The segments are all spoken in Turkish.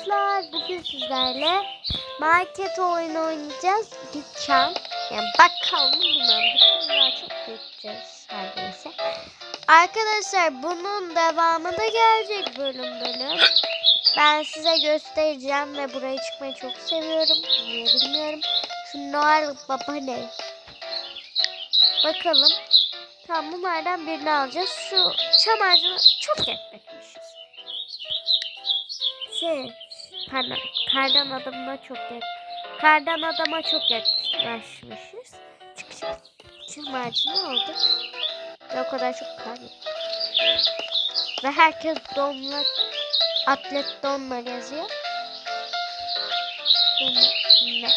arkadaşlar. Bugün sizlerle market oyunu oynayacağız. Dükkan. Yani bakkal mı bilmem. Dükkan daha çok büyüteceğiz her neyse. Arkadaşlar bunun devamı da gelecek bölüm bölüm. Ben size göstereceğim ve buraya çıkmayı çok seviyorum. Niye bilmiyorum. Şu Noel Baba ne? Bakalım. Tamam bunlardan birini alacağız. Şu çam ağacını çok etmekmişiz. Şey, pardon, kardan adamına çok yak, kardan adama çok yaklaşmışız. Çıkacağız. Çam ağacını aldık. Ve o kadar çok kar. Ve herkes donla, atlet donla yazıyor. Donla?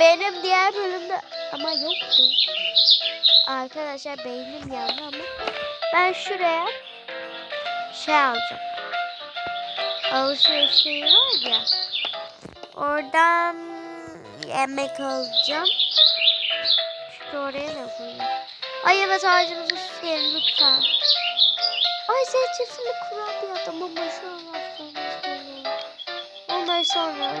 Benim diğer bölümde ama yoktu. Arkadaşlar beynim yandı ama ben şuraya şey alacağım. Alışveriş şeyi var ya. Oradan yemek alacağım. Çünkü oraya da koyayım. Ay evet ağacımızı süsleyelim lütfen. Ay zeytinyağlı kurabiye adam ama şu an aklımız Onları sonra.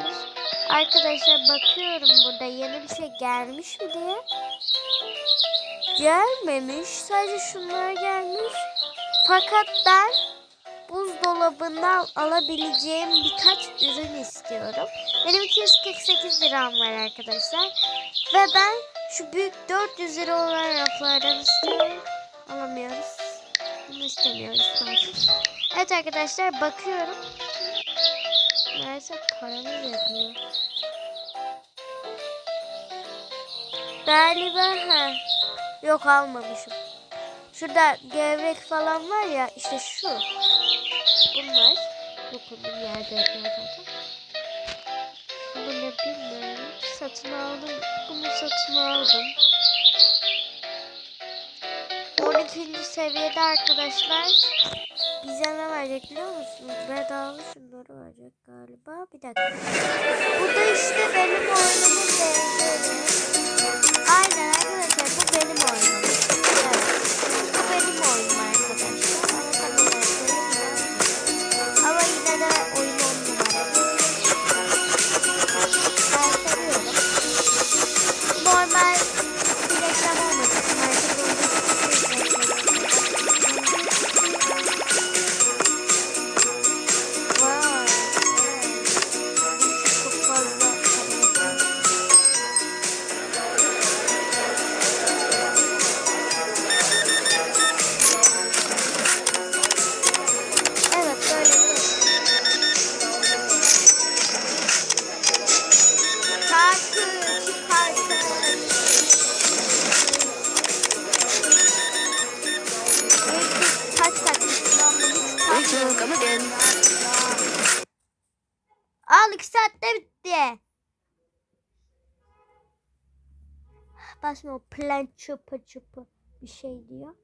Arkadaşlar bakıyorum burada yeni bir şey gelmiş mi diye. Gelmemiş. Sadece şunlar gelmiş. Fakat ben buzdolabından alabileceğim birkaç ürün istiyorum. Benim 248 liram var arkadaşlar. Ve ben şu büyük 400 lira olan raflardan istiyorum. Alamıyoruz. Bunu istemiyoruz sadece. Evet arkadaşlar bakıyorum. Maalesef paramız yetmiyor. Galiba ha. Yok almamışım. Şurada gevrek falan var ya işte şu. Bunlar. Dokunduğum yerde yapıyor zaten. Bu ne bilmiyorum. Satın aldım. Bunu satın aldım. 12. seviyede arkadaşlar bize ne verecek biliyor musunuz? Bedava şunları verecek galiba. Bir dakika. Burada işte benim oyunumun benzeri. Aynen arkadaşlar bu benim oyunum. Evet. Bu benim oyunum takmadım. come again. Al iki saatte bitti. Basma o plan çöpü çöpü bir şey diyor.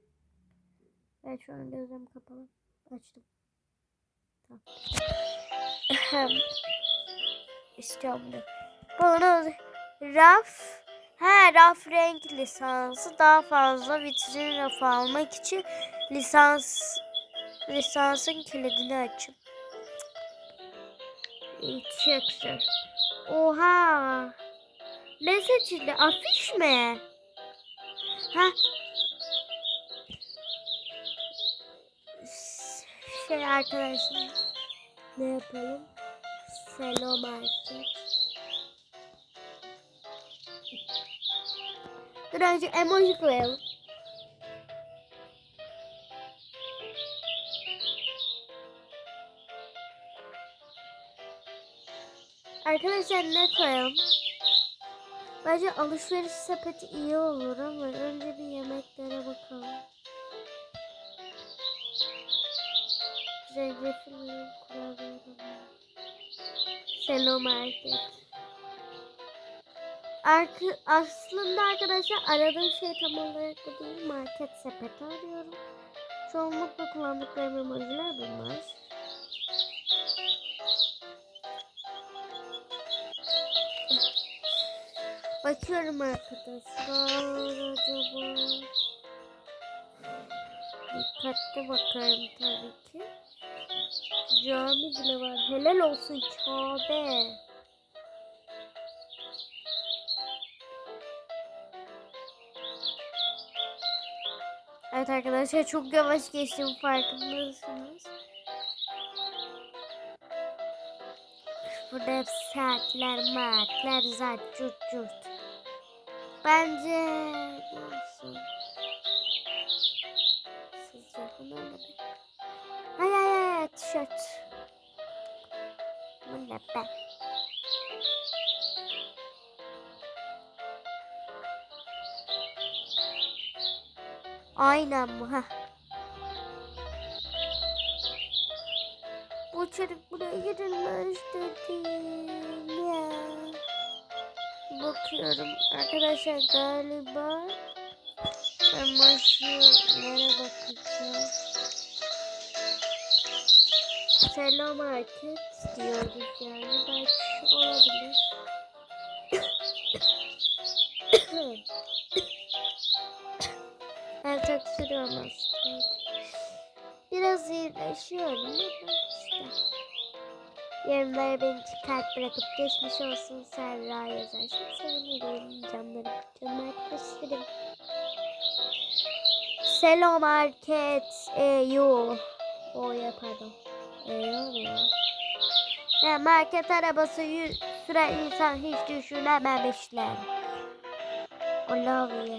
Evet şu an gözlerim kapalı. Açtım. Tamam. Da. Bunu raf Ha raf renk lisansı daha fazla vitrin rafı almak için lisans lisansın kilidini açın. Çıksın. Oha. Ne seçildi? Afiş mi? Ha. Şey arkadaşlar. Ne yapalım? Selo Market. Dur önce emoji koyalım. Arkadaşlar ne koyalım? Bence alışveriş sepeti iyi olur ama önce bir yemeklere bakalım. Zencefil kurabiye. Selo Market. Arka, aslında arkadaşlar aradığım şey tam olarak bu değil. Market sepeti arıyorum. Çoğunlukla kullandıklarım emojiler bunlar. Bakıyorum arkadaşlar acaba. Dikkatli bakarım tabii ki. Cami bile var. Helal olsun Kabe. Evet arkadaşlar çok yavaş geçtim farkındasınız. Burada hep saatler, maatler, zart, cürt, cürt. Bence olsun. Sizce bu ne? Ay ay ay tişört. Bu ne be? Aynen bu ha. Bu çocuk buraya girilmez dedim ya. Bakıyorum arkadaşlar galiba ama şu nereye bakacağım. Selam market diyoruz yani belki şu olabilir. Ben çok sürüyorum aslında. Biraz iyileşiyorum ama. Yorumlara beni çıkart bırakıp geçmiş olsun Serra yazarsan sevinirim canlarım. Canım arkadaşlarım. Selam market. Eyo. O ya pardon. Eyo ne? Ya market arabası yüz süren insan hiç düşünememişler. O love ya.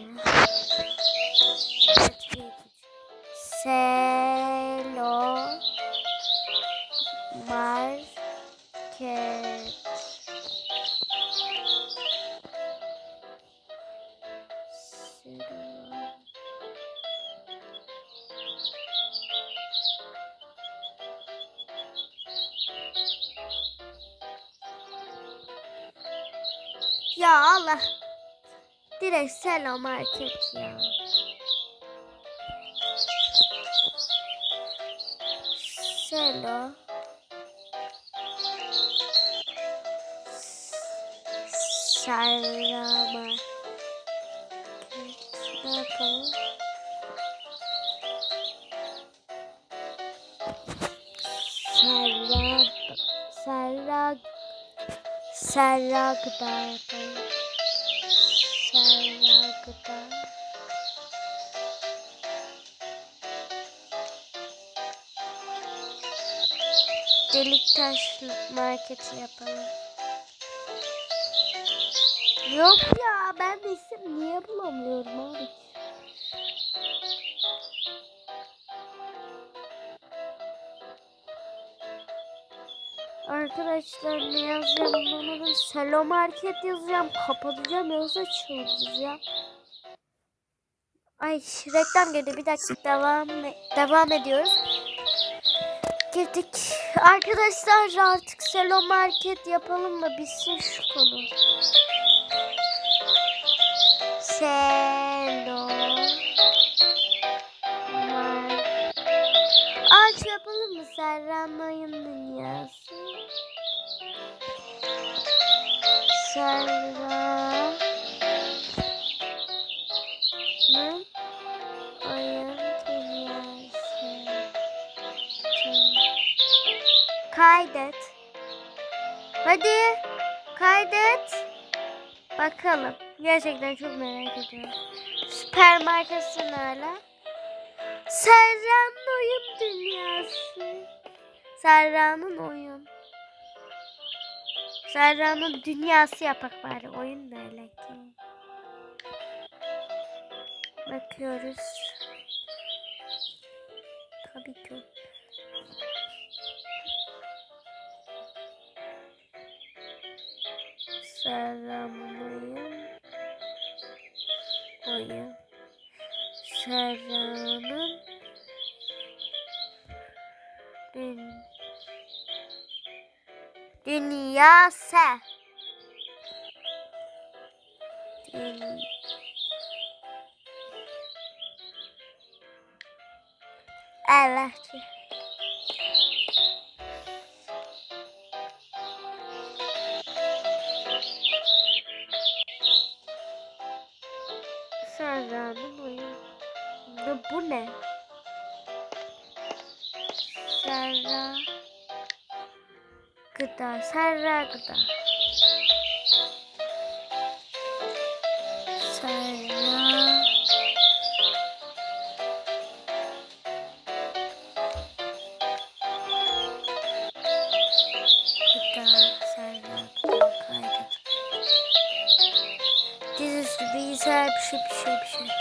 Selo Market Selo Ya Allah. Direkt Selo Market ya. Selo. Sarama. Ne yapalım? Sarab. Sarag. Saragda yapalım. Saragda. Delik taş marketi yapalım. Yok ya ben de isim niye bulamıyorum abi? Arkadaşlar ne yazacağım bulamadım. Selo market yazacağım. Kapatacağım yoksa çıldıracağım. Ay reklam girdi. Bir dakika devam devam ediyoruz. Girdik. Arkadaşlar artık Selo market yapalım da bitsin şu konu. Mar Ağaç yapalım mı Serra'nın Hadi kaydet. Bakalım. Gerçekten çok merak ediyorum. Süpermarketsin hala. Serra'nın oyun dünyası. Serra'nın oyun. Serra'nın dünyası yapak bari. Oyun da öyle ki. Bakıyoruz. Tabii ki. Oyun. Oyun. Serra'nın dün dünyası. Dün Evet. Gıda. Serra Gıda. Kaydet. Dizüstü bilgisayar bir şey bir şey bir şey.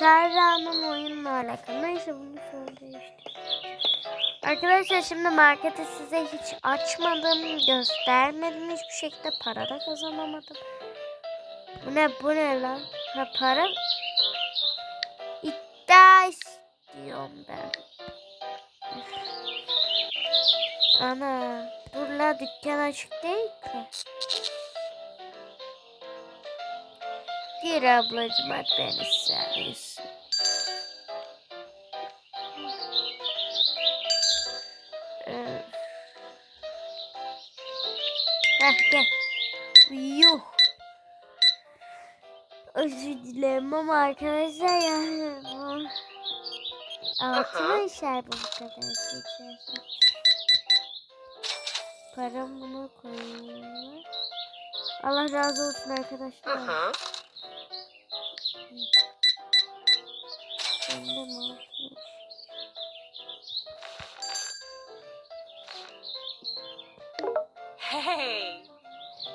Serra'nın oyunla alakalı. Neyse bunu sonra. Arkadaşlar şimdi marketi size hiç açmadım, göstermedim. Hiçbir şekilde para da kazanamadım. Bu ne bu ne lan? Ha para İddia istiyorum ben. Ana dur la dükkan açık değil ki. Gir ablacım hadi beni seviyorsun. Ee, Heh gel. Yuh. Özür dilerim ama arkadaşlar yani bu altına işer bu kadar seçersen. Param bunu koyuyorlar. Allah razı olsun arkadaşlar. Uh-huh. Hey.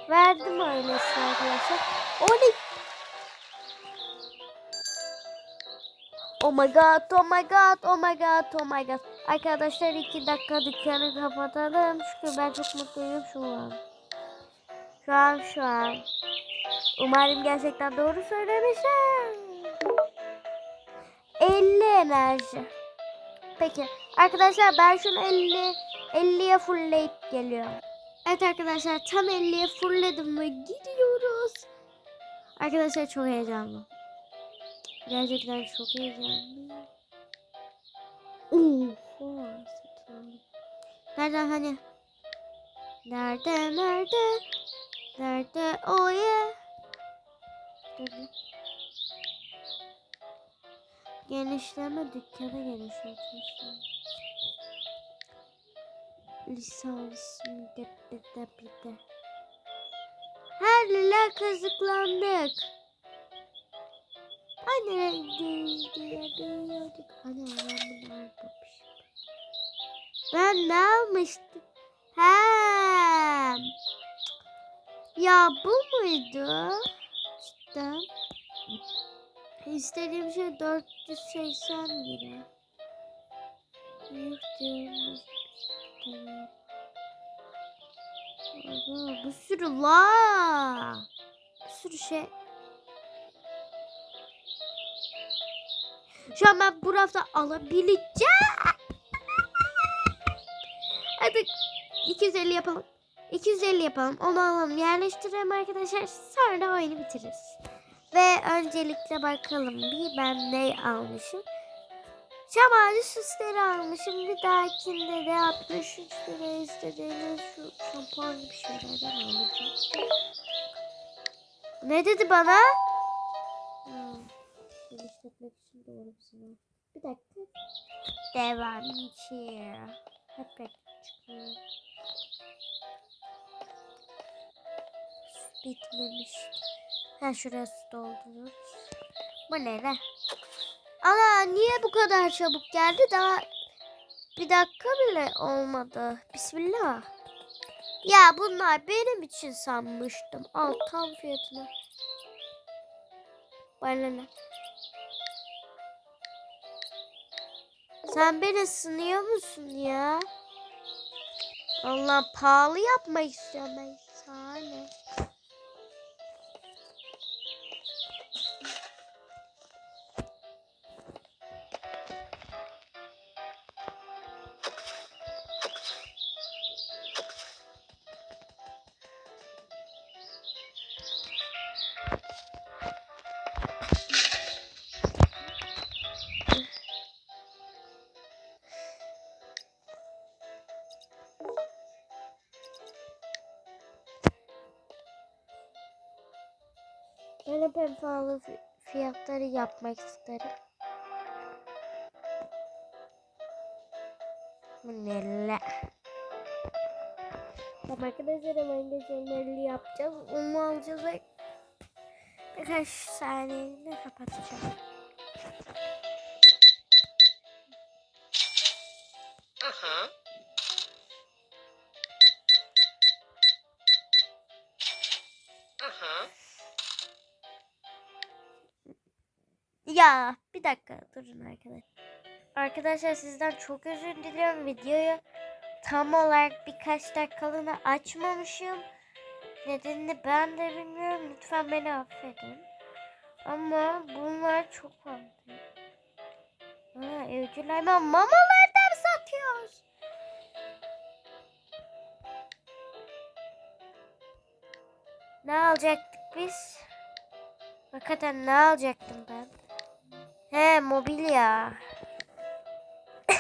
Verdim öylesi arkadaşlar. Oley. Oh my god, oh my god, oh my god, oh my god. Arkadaşlar iki dakika dükkanı kapatalım. Çünkü ben çok mutluyum şu an. Şu an, şu an. Umarım gerçekten doğru söylemişim. 50 enerji. Peki arkadaşlar ben şunu 50 50'ye fullleyip geliyorum. Evet arkadaşlar tam 50'ye fullledim ve gidiyoruz. Arkadaşlar çok heyecanlı. Gerçekten çok heyecanlı. Oha. Nerede hani? Nerede nerede? Nerede o ya? Dur bir. Genişleme dükkanı genişletiyorsun. Lisans bir de bir de bir de. Her lila kazıklandık. Anne değil diye biliyorduk. Anne ben bunu almamışım. Ben ne almıştım? Hem. Ya bu muydu? Cidden. İstediğim şey 480 lira. Aa, bir sürü la. Bir sürü şey. Şu an ben bu rafta alabileceğim. Hadi 250 yapalım. 250 yapalım. Onu alalım. Yerleştirelim arkadaşlar. Sonra oyunu bitiririz. Ve öncelikle bakalım bir ben ne almışım. Çam ağacı süsleri almışım. Bir dahakinde de 63 lira istediğiniz şu şampuan bir şeylerden alacağım. Ne dedi bana? Geliştirmek için doğru bir dakika. Devam için. Hep çıkıyor. Bitmemiş. Ha şurası doldurur. Bu ne lan? Ana niye bu kadar çabuk geldi? Daha bir dakika bile olmadı. Bismillah. Ya bunlar benim için sanmıştım. Al tam fiyatına. Bana ne? Sen beni sınıyor musun ya? Allah pahalı yapmak istiyorum ben. Sana hep en pahalı fi- fiyatları yapmak isterim. Bu ne la? Tamam arkadaşlar hemen geçenleri yapacağız. Onu alacağız ve birkaç saniyede kapatacağım. Uh-huh. Ya bir dakika durun arkadaşlar. Arkadaşlar sizden çok özür diliyorum. Videoyu tam olarak birkaç dakikalığına açmamışım. Nedenini ben de bilmiyorum. Lütfen beni affedin. Ama bunlar çok pahalı. Ha, hayvan mamalardan satıyoruz. Ne alacaktık biz? Hakikaten ne alacaktım ben? He mobilya.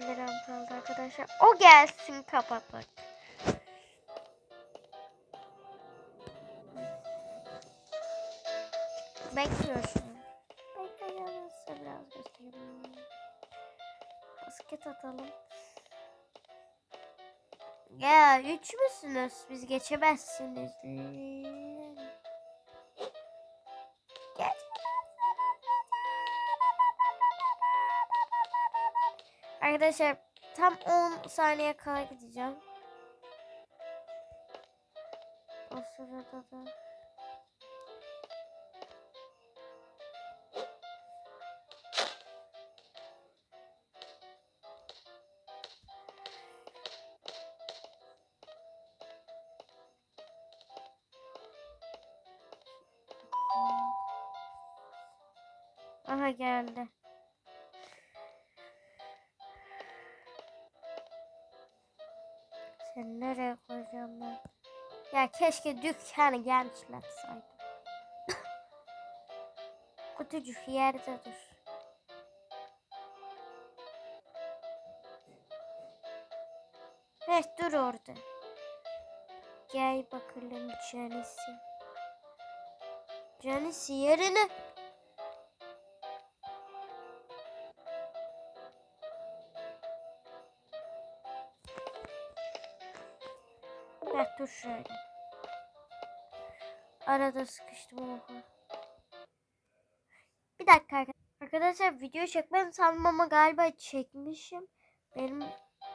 Liram kaldı arkadaşlar. O gelsin kapatmak. Bekliyor. Bekleyin size biraz göstereyim. Basket atalım. Ya üç müsünüz? Biz geçemezsiniz. Arkadaşlar tam 10 saniye kala gideceğim. O sırada da Sen nereye koyacağım ben? Ya keşke dükkanı genişletseydim. Kutucuk yerde dur. Heh dur orada. Gel bakalım canisi. Canisi yerine. Dur şöyle. Arada sıkıştım oha. Bir dakika arka- arkadaşlar video çekmem sandım ama galiba çekmişim. Benim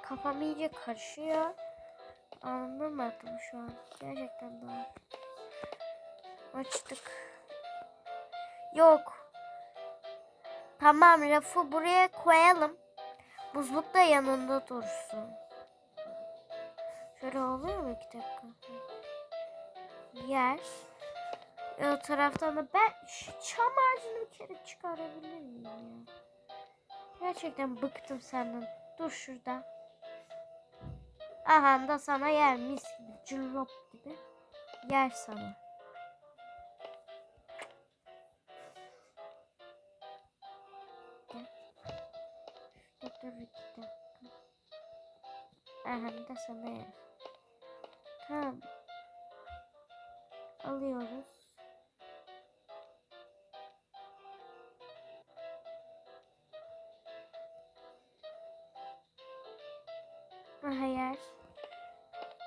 kafam iyice karışıyor. Anlamadım şu an. Gerçekten daha. Açtık. Yok. Tamam rafı buraya koyalım. Buzluk da yanında dursun. Şöyle oluyor mu iki dakika? Yer. E, o taraftan da ben şu çam ağacını bir kere çıkarabilir miyim ya? Gerçekten bıktım senden. Dur şurada. Aha da sana yer mis gibi. Cırrop gibi. Yer sana. Dur iki dakika. Aha da sana yer. Tamam. Alıyoruz. Aha yer.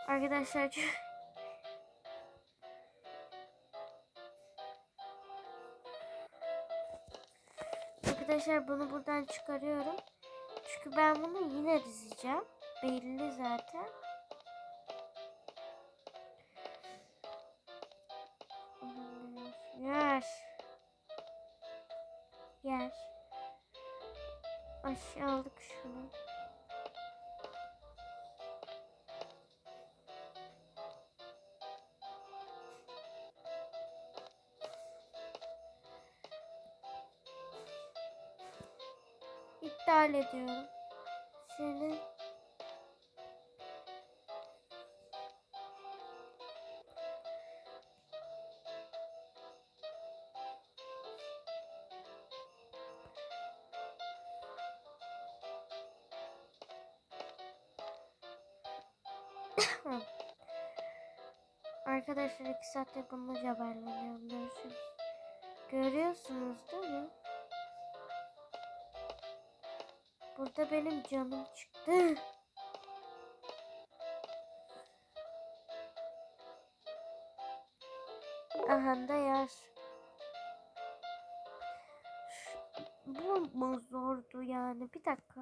Arkadaşlar Arkadaşlar bunu buradan çıkarıyorum. Çünkü ben bunu yine dizeceğim. Belli zaten. Yer. Yer. Aşağı aldık şunu. İptal ediyorum. Seni Arkadaşlar iki saattir bununla haberleniyorum. Görüşürüz. Görüyorsunuz değil mi? Burada benim canım çıktı. Aha da yaz. Bu mu zordu yani? Bir dakika.